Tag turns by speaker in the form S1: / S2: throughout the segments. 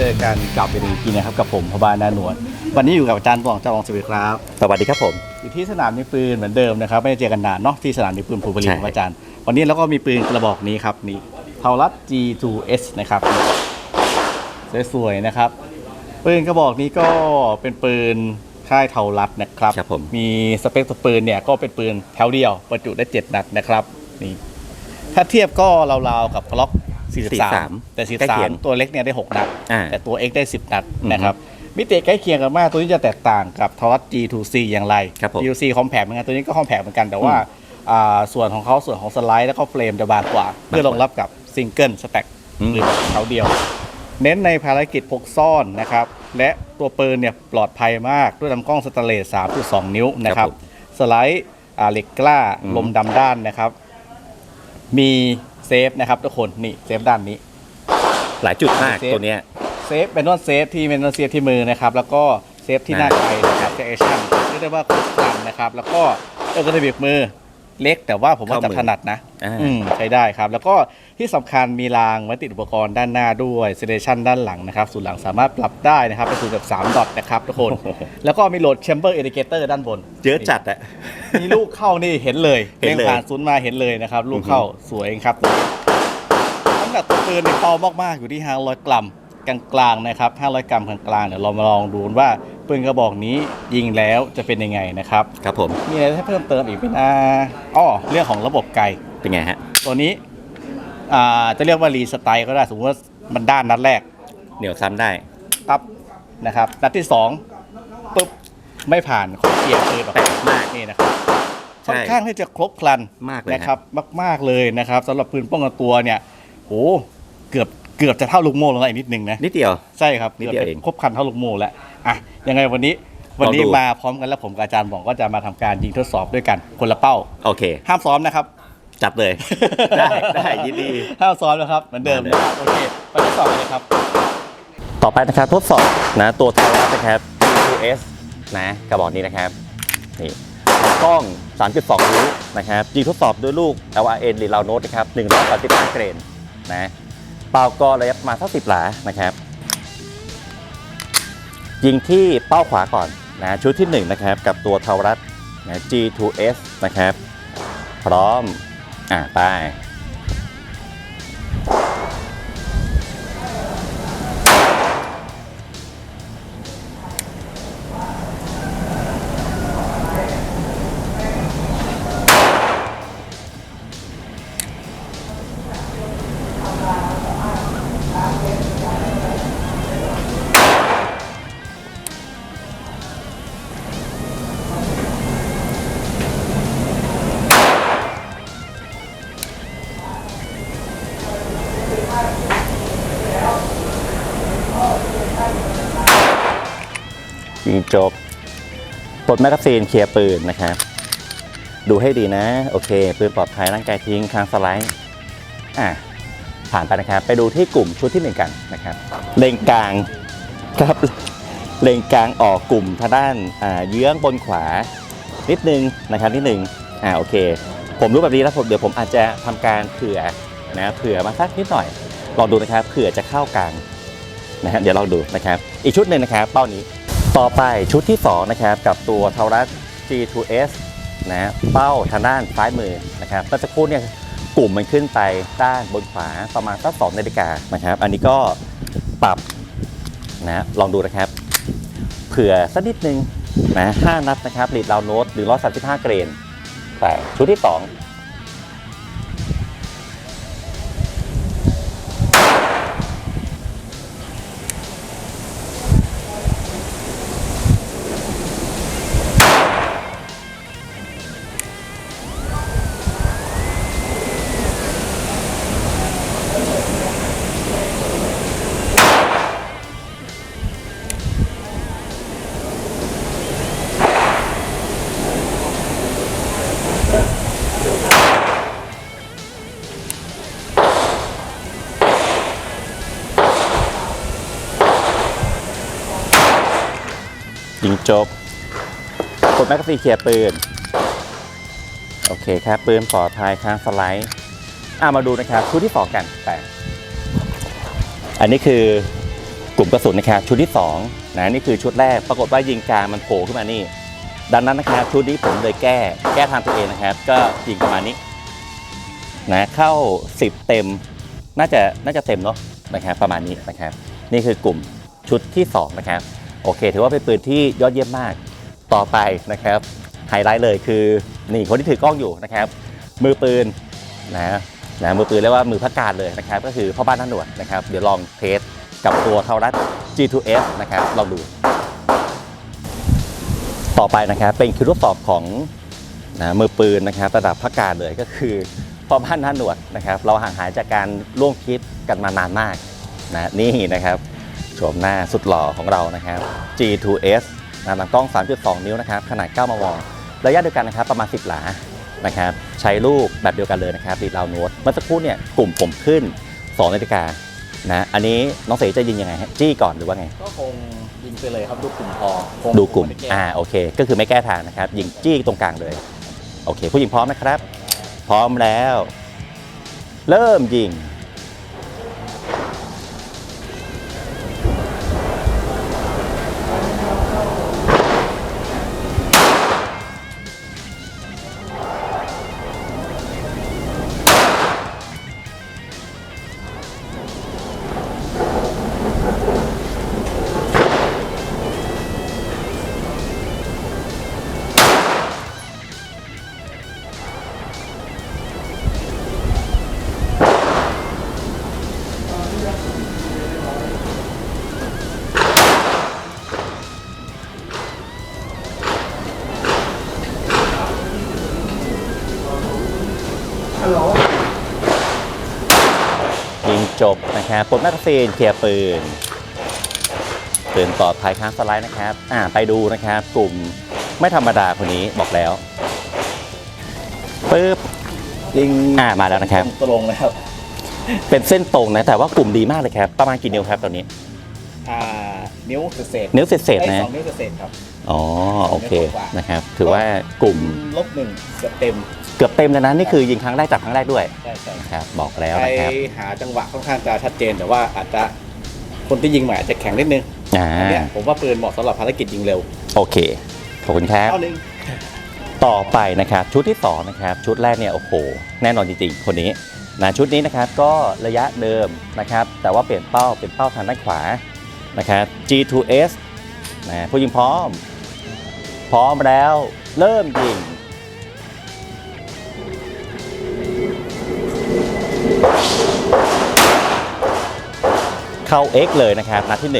S1: เจอกันกับเอ็นกีนะครับกับผมพบานาหนวดวันนี้อยู่กับอาจารย์บองเจ้าบองสวัสดีครับ
S2: สวัสดีครับผม
S1: อยู่ที่สนามยิงปืนเหมือนเดิมนะครับไม่ได้เจอกันนานเนาะที่สนามยิงปืนภูบรินทร์
S2: ใช่
S1: ครับอาจารย์ วันนี้เราก็มีปืนกระบอกนี้ครับนี่เทารัด G2S นะครับสวยๆนะครับ ปืนกระบอกนี้ก็เป็นปืนค่ายเทารัดนะครับ
S2: ครับผม
S1: มีสเปคตัวปืนเนี่ยก็เป็นปืนแถวเดียวบรรจุได้ 7 นัดนะครับนี่ถ้าเทียบก็ราวๆกับกล็อก 43แต่
S2: ใกล้เคียง
S1: 43 ตัวเล็กเนี่ยได้ 6 นัด
S2: อ่า
S1: แต่ตัว X ได้ 10 นัด
S2: อือฮึ
S1: นะครับมิติใกล้เคียงกันมาก ตัวนี้จะแตกต่างกับทอร์ G2C อย่างไร
S2: ครับผม
S1: G2C คอมแพคเหมือนกันตัวนี้ก็คอมแพคเหมือนกันแต่ว่าอ่าส่วนของเขาส่วนของสไลด์แล้วก็เฟรมจะบางกว่า เพื่อรองรับกับซิงเกิลสแต็ก
S2: อืม
S1: หรือแบบเขาเดียว เน้นในภารกิจพกซ่อนนะครับ และตัวปืนเนี่ยปลอดภัยมากด้วยลำกล้องสแตนเลส 3.2 นิ้วนะครับสไลด์อ่าเหล็กกล้า
S2: อืม
S1: ลมดำด้านนะครับ มี เซฟนะครับทุกคนนี่เซฟด้านนี้
S2: หลายจุดมาก
S1: เซฟ
S2: ตัวเนี้ย
S1: เซฟเป็นนวดเซฟที่เป็นนวดเซฟที่มือนะครับ แล้วก็เซฟที่หน้า
S2: อ่า
S1: ไกนะครับจะแอคชั่นเรียกได้ว่าครบครันนะครับ แล้วก็เจ้ากระเบียบมือ เล็ก แต่ว่าผมว่าจับถนัดนะ
S2: อ่า
S1: อืมใช้ได้ครับ แล้วก็ที่สำคัญมีรางไว้ติดอุปกรณ์ด้านหน้าด้วยเซเลชันด้านหลังนะครับศูนย์หลังสามารถปรับได้นะครับเป็นศูนย์แบบ3ดอทนะครับทุกคน แล้วก็มีโหลดแชมเบอร์เอ i ิเกเตอร์ด้านบน
S2: เยอะจัดอะ
S1: มีลูกเข้านี่เห็นเลย
S2: เห็นเลย
S1: ผ่านศูนย์มาเห็นเลยนะครับ ลูกเข้าสวยครับน้ำหนักตัวปืนในเบามากๆ อยู่ที่ 500 กรัมกลางๆนะครับ 500 กรัมกลางๆเดี๋ยวเรามาลองดูว่า ปืนกระบอกนี้ยิงแล้วจะเป็นยังไงนะครับ
S2: ครับผม
S1: มีอะไรให้เพิ่มเติมอีกไหมนะอ้อเรื่องของระบบไก
S2: เป็นไงฮะ
S1: ตัวนี้อ่าจะเรียกว่ารีสไตล์ก็ได้สมมติว่ามันด้านนัดแรก
S2: เหนียวซ้ำได้
S1: ตับนะครับ นัดที่สองปุ๊บไม่ผ่านขอเกียร์ปืนออก
S2: แปลกมาก
S1: นี่นะครับ
S2: ใช่
S1: ค่อนข้างที่จะครบครัน
S2: มากเลยฮะ
S1: นะครับมาก ๆเลยนะครับสำหรับปืนป้องกันตัวเนี่ยโอ้เกือบเกือบจะเท่าลูกโม่ลงมาอีกนิดนึงนะ
S2: นิดเดียว
S1: ใช่ครับ
S2: นิดเดียว
S1: กืบ
S2: เอ
S1: จะ
S2: ง
S1: ครบครันเท่าลูกโม่แล้ว อะยังไงวันนี้วันนี้
S2: ลองดู
S1: มาพร้อมกันแล้วผมกับอาจารย์บอกก็จะมาทำการยิงทดสอบด้วยกันคนละเป้า
S2: โอเค
S1: ห้ามซ้อมนะครับ
S2: จัดเลย ได้ ได้ยินดี
S1: ห้ามซ้อมนะครับเหมือนเดิมนะครับโอเคไปทดสอบกันเลยครับ
S2: ต่อไปนะครับทดสอบนะตัวทารัสนะครับ G2S นะกระบอกนี้นะครับนี่กล้อง 3.2 นิ้วนะครับยิงทดสอบด้วยลูก LRN หรือ Round Note นะครับ135เกรนนะเป่ากอระยะประมาณสัก10หลานะครับ ยิงที่เป้าขวาก่อนนะชุดที่1นะครับกับตัวทารัสนะ G2S นะครับ พร้อมอ่าไป ยิงจบปลดแมกกาซีนเคลียร์ปืนนะครับ ดูให้ดีนะ โอเค ปืนปลอดภัยร่างกายทิ้งคางสไลด์อะผ่านไปนะครับ ไปดูที่กลุ่มชุดที่หนึ่งกันนะครับ เลงกลางครับเลงกลางออกกลุ่มทางด้านอ่าเยื้องบนขวา นิดนึงนะครับนิดนึงอ่าโอเค ผมรู้แบบนี้แล้วผมเดี๋ยวผมอาจจะทำการเผื่อนะเผื่อมาสักนิดหน่อยลองดูนะครับเผื่อจะเข้ากลางนะฮะเดี๋ยวลองดูนะครับ อีกชุดหนึ่งนะครับ เป้านี้ ต่อไปชุดที่ 2 นะครับ กับตัวเทารัส G2S นะเป้าทางด้านซ้ายมือนะครับเมื่อสักครู่เนี่ยกลุ่มมันขึ้นไปด้านบนขวาประมาณสัก2นาฬิกานะครับ อันนี้ก็ปรับนะลองดูนะครับ เผื่อสักนิดนึงนะ5นัดนะครับลีดราวโน้ตหรือ135เกรน แต่ชุดที่2ยิง จบ กดแมกกาซีนเคลียร์ปืน โอเคครับปืนปลอดภัยค้างสไลด์อ่ามาดูนะครับชุดที่สองกันแต่อันนี้คือกลุ่มกระสุนนะครับชุดที่2นะนี่คือชุดแรกปรากฏว่ายิงกลางมันโผล่ขึ้นมานี่ ดังนั้นนะครับชุดนี้ผมเลยแก้แก้ทางตัวเองนะครับ ก็ยิงประมาณนี้นะเข้า 10 เต็มน่าจะน่าจะเต็มเนาะนะครับประมาณนี้นะครับ นี่คือกลุ่มชุดที่ 2 นะครับ โอเค ถือว่าเป็นปืนที่ยอดเยี่ยมมากต่อไปนะครับไฮไลท์เลยคือนี่คนที่ถือกล้องอยู่นะครับ มือปืนนะนะมือปืนเรียกว่ามือพักการเลยนะครับ ก็คือพ่อบ้านท่านหนวดนะครับ เดี๋ยวลองเทสกับตัวเทารัด G2S นะครับลองดู ต่อไปนะครับเป็นคิวทดสอบของนะมือปืนนะครับระดับพักการเลยก็คือพ่อบ้านท่านหนวดนะครับ เราห่างหายจากการร่วมคลิปกันมานานมากนะนี่นะครับ โฉมหน้าสุดหล่อของเรานะครับ G2S นะลำกล้อง 3.2 นิ้วนะครับ ขนาด 9 มม ระยะเดียวกันนะครับ ประมาณ 10 หลา นะครับ ใช้รูปแบบเดียวกันเลยนะครับดีดลาวโน้ตเมื่อสักครู่เนี่ย กลุ่มผมขึ้น2นาฬิกา นะ อันนี้น้องเสจะยิงยังไงฮะจี้ก่อนหรือว่าไง
S1: ก็คงยิงไปเลยครับดูกลุ่มพอคง
S2: ดูกลุ่ม
S1: ไได้แอ่า
S2: โอเค ก็คือไม่แก้ทางนะครับ ยิงจี้ตรงกลางเลย โอเค ผู้หญิงพร้อมนะครับ พร้อมแล้ว เริ่มยิง บนะครับปลดแมกกาซีนเคลียร์ปืนปืนปลอดภัยค้างสไลด์นะครับอ่าไปดูนะครับกลุ่มไม่ธรรมดาคนนี้บอกแล้วปึ๊บ
S1: ยิง
S2: อ่ามาแล้วนะครับ
S1: ตรงเลยครับ
S2: เป็นเส้นตรงนะแต่ว่ากลุ่มดีมากเลยครับ ประมาณกี่นิ้วครับตอนนี้
S1: อ่า นิ้วเศษ
S2: นิ้วเศษๆ
S1: ไอ้
S2: นะ
S1: สองนิ้วเศษครับ
S2: อ๋อโอเค
S1: นิ้วกว่า
S2: นะครับ ถือว่ากลุ่ม
S1: ลบหนึ่งเกือบเต็ม
S2: เกือบเต็มแล้วนะนี่คือยิงครั้งแรกจับครั้งแรกด้วย
S1: ใช่ใช่
S2: นะครับบอกแล้ว
S1: ใคร
S2: นะครับ
S1: หาจังหวะค่อนข้างจะชัดเจนแต่ว่าอาจจะคนที่ยิงใหม่อาจจะแข็งนิดนึง
S2: อ่า
S1: อันเนี้ยผมว่าปืนเหมาะสำหรับภารกิจยิงเร็ว
S2: โอเคขอบคุณครับ
S1: เท่านึง
S2: ต่อไปนะครับชุดที่2นะครับชุดแรกเนี่ยโอ้โหแน่นอนจริงๆ คนนี้นะชุดนี้นะครับก็ระยะเดิมนะครับแต่ว่าเปลี่ยนเป้าเป็นเป้าทางด้านขวานะครับ G2S นะผู้ยิงพร้อม พร้อมแล้วเริ่มยิง เข้า X เลยนะครับนัดที่1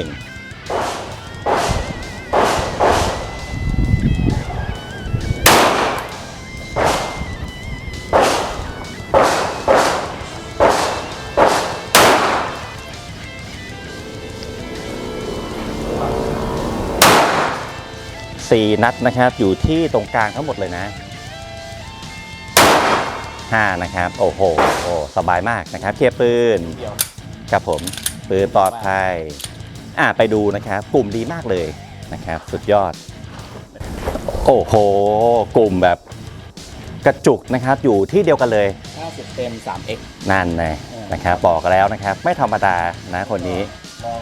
S2: สี่นัดนะครับอยู่ที่ตรงกลางทั้งหมดเลยนะห้านะครับ โอ้โหโอ้สบายมากนะครับ เคลียร์ปืน
S1: เดียว
S2: ครับผม ปืนปลอดภัยอ่าไปดูนะครับกลุ่มดีมากเลยนะครับ สุดยอด โอ้โห กลุ่มแบบกระจุกนะครับอยู่ที่เดียวกันเลย
S1: 50เต็ม 3x
S2: นั่นไงนะครับบอกแล้วนะครับ ไม่ธรรมดานะคนนี้
S1: ลอง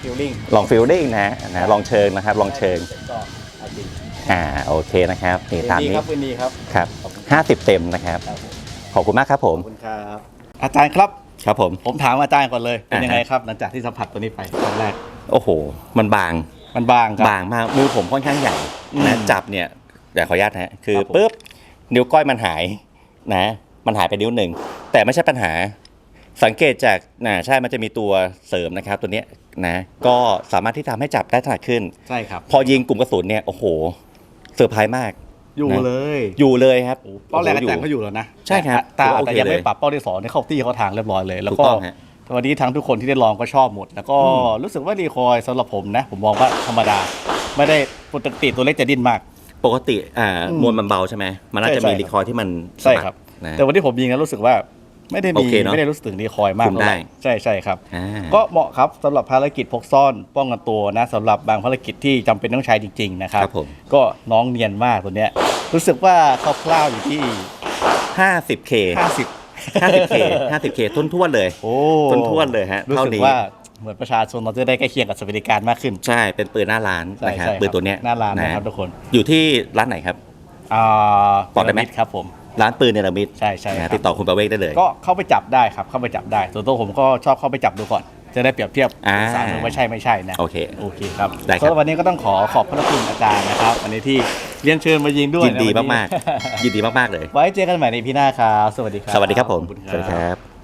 S1: ฟิลลิ่ง
S2: ลองฟิลลิ่งนะนะลองเชิงนะครับ ลองเชิง
S1: ก็เอาจริง
S2: อ่าโอเคนะครับนี่ตาม
S1: ดี
S2: นี้
S1: ครับปืนดีครับ
S2: ครับ
S1: ขอบคุณ
S2: ห้าสิบเต็มนะครับ
S1: ครับผม
S2: ขอบคุณมากครับผม
S1: ขอบคุณครับ อาจารย์ครับ
S2: ครับผม
S1: ผมถามอาจารย์ก่อนเลย เป็น
S2: อ่าฮะ
S1: ยังไงครับ หลังจากที่สัมผัสตัวนี้ไปครั้งแรก
S2: โอ้โห มันบาง
S1: มันบางครับ
S2: บางมาก มือผมค่อนข้างใหญ่
S1: อืม
S2: นะจับเนี่ยเดี๋ยวขออนุญาตนะฮะคือ
S1: ครับผม
S2: ปุ๊บนิ้วก้อยมันหายนะ มันหายไปนิ้วหนึ่ง แต่ไม่ใช่ปัญหา สังเกตจากนะใช่มันจะมีตัวเสริมนะครับ ตัวเนี้ยนะ ก็สามารถที่ทำให้จับได้ถนัดขึ้น
S1: ใช่ครับ
S2: พอยิงกลุ่มกระสุนเนี่ยโอ้โหเซอร์ไพรส์มาก
S1: อยู่
S2: นะ
S1: เลย
S2: อยู่เลยครับ
S1: เป้าแรกอา
S2: โโห
S1: จารย์ก็อยู่แล้วนะ
S2: ใช่ครับ
S1: แต่
S2: ถือว่า
S1: แต่
S2: โอเค
S1: ยังไม่
S2: เลย
S1: ปรับเป้าที่สองในเข้าที่เข้าทางเรียบร้อยเลย แล้ว
S2: ถูก
S1: ก็
S2: ต้องฮะ
S1: วันนี้ทั้งทุกคนที่ได้ลองก็ชอบหมด แล้วก็
S2: อืม
S1: รู้สึกว่ารีคอยสำหรับผมนะ ผมมองว่าธรรมดา ไม่ได้ปกติตัวเล็กจะดิ้นมาก
S2: ปกติอ่า
S1: อืม
S2: มวลมันเบาใช่ไหมมันน่าจะ
S1: ใช่
S2: มี
S1: ใช่
S2: รีคอยล์ที่มัน
S1: ใช่ครับ
S2: สะบัดนะ
S1: แต่วันที่ผมยิงนะรู้สึกว่า ไม่ได้
S2: โอ
S1: มี
S2: เคเนอะ
S1: ไม่ได้รู้สึกถึงรีคอยมาก
S2: คุมได้
S1: เท่าหร่ใช่ใช่ครับ
S2: อ่า
S1: ก็เหมาะครับสำหรับภารกิจพกซ่อนป้องกันตัวนะสำหรับบางภารกิจที่จำเป็นต้องใช้จริง ๆ นะครับ
S2: ครับผม
S1: ก็น้องเนียนมากตัวเนี้ย รู้สึกว่าคร่าวๆอยู่ที่
S2: 50K
S1: 50
S2: 50K 50K ทุนทวนๆเลย
S1: โอ้
S2: ทุนทวนๆเลยฮะ
S1: รู้
S2: เท่า
S1: สึก
S2: นี้
S1: ว่าเหมือนประชาชนเราจะได้ใกล้เคียงกับสวัสดิการมากขึ้น
S2: ใช่เป็นปืนหน้าร้าน
S1: ใช่
S2: นะครับ
S1: ใช่
S2: ปืนตัวเนี้ย
S1: หน้าร้านนะครับทุกคน
S2: อยู่ที่ร้านไหนครับ
S1: อ่า
S2: บอกได้ไหม
S1: พีระดครับผม
S2: ร้านปืนเนรมิต
S1: ใช่ใช่
S2: นะ
S1: ค
S2: ฮะ
S1: รับ
S2: ติดต่อคุณประเวกได้เลย
S1: ก็เข้าไปจับได้ครับ เข้าไปจับได้ส่วนตัวผมก็ชอบเข้าไปจับดูก่อน จะได้เปรียบเทียบ
S2: อ่า
S1: สารว่าใช่ไม่ใช่นะ
S2: โอเค
S1: โอเคครับ
S2: ได้ครับ
S1: สำหรับวันนี้ก็ต้องขอขอบพระคุณอาจารย์นะครับวันนี้ที่เรียนเชิญมายิงด้วย
S2: ยินดีะ
S1: วันนี้
S2: มากๆ ยินดีมากๆเลย
S1: ไว้เจอกันใหม่ในพีหน้าครับ สวัสดีครับ
S2: สวัสดีครับผม
S1: ขอณ
S2: สวัสดีครับ